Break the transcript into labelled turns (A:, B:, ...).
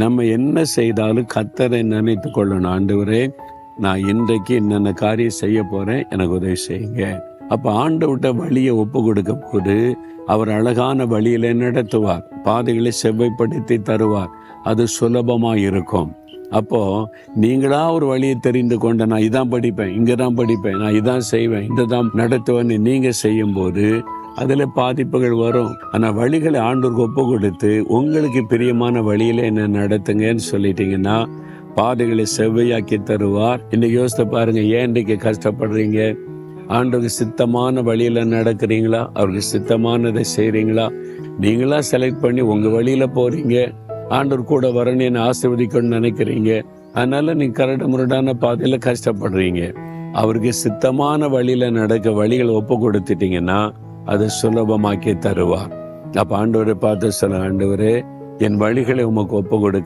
A: நம்ம என்ன செய்தாலும் கத்தரை நினைத்து கொள்ளணும். ஆண்டவரே நான் இன்றைக்கு என்னென்ன காரியம் செய்ய போறேன் எனக்கு உதவி செய்யுங்க. அப்போ ஆண்டவர்கிட்ட வழியை ஒப்பு கொடுக்க போது அவர் அழகான வழியில நடத்துவார். பாதைகளை செவ்வைப்படுத்தி தருவார். அது சுலபமாக இருக்கும். அப்போ நீங்களா ஒரு வழியை தெரிந்து கொண்ட நான் இதான் படிப்பேன் இங்கே தான் படிப்பேன் நான் இதான் செய்வேன் இந்த தான் நடத்துவேன்னு நீங்கள் செய்யும்போது அதில் பாதிப்புகள் வரும். ஆனால் வழிகளை ஆண்டோருக்கு ஒப்பு கொடுத்து உங்களுக்கு பிரியமான வழியில் என்ன நடத்துங்கன்னு சொல்லிட்டீங்கன்னா பாதைகளை செவ்வையாக்கி தருவார். இன்னைக்கு யோசித்து பாருங்க ஏன் இன்றைக்கு கஷ்டப்படுறீங்க? ஆண்டவருக்கு சித்தமான வழியில் நடக்கிறீங்களா? அவருக்கு சித்தமானதை செய்கிறீங்களா நீங்களா செலக்ட் பண்ணி உங்கள் வழியில் போகிறீங்க ஆண்டவர் கூட வரணும்னு ஆசிர்வதிக்கணும்னு நினைக்கிறீங்க. அதனால நீங்கள் கரடு முரடான பாதையில் கஷ்டப்படுறீங்க. அவருக்கு சித்தமான வழியில் நடக்க வழிகளை ஒப்பு கொடுத்துட்டீங்கன்னா அதை சுலபமாக்கி தருவார். அப்ப ஆண்டவரை பார்த்து சொல்ல ஆண்டவரே என் வழிகளை உமக்கு ஒப்பு கொடுக்க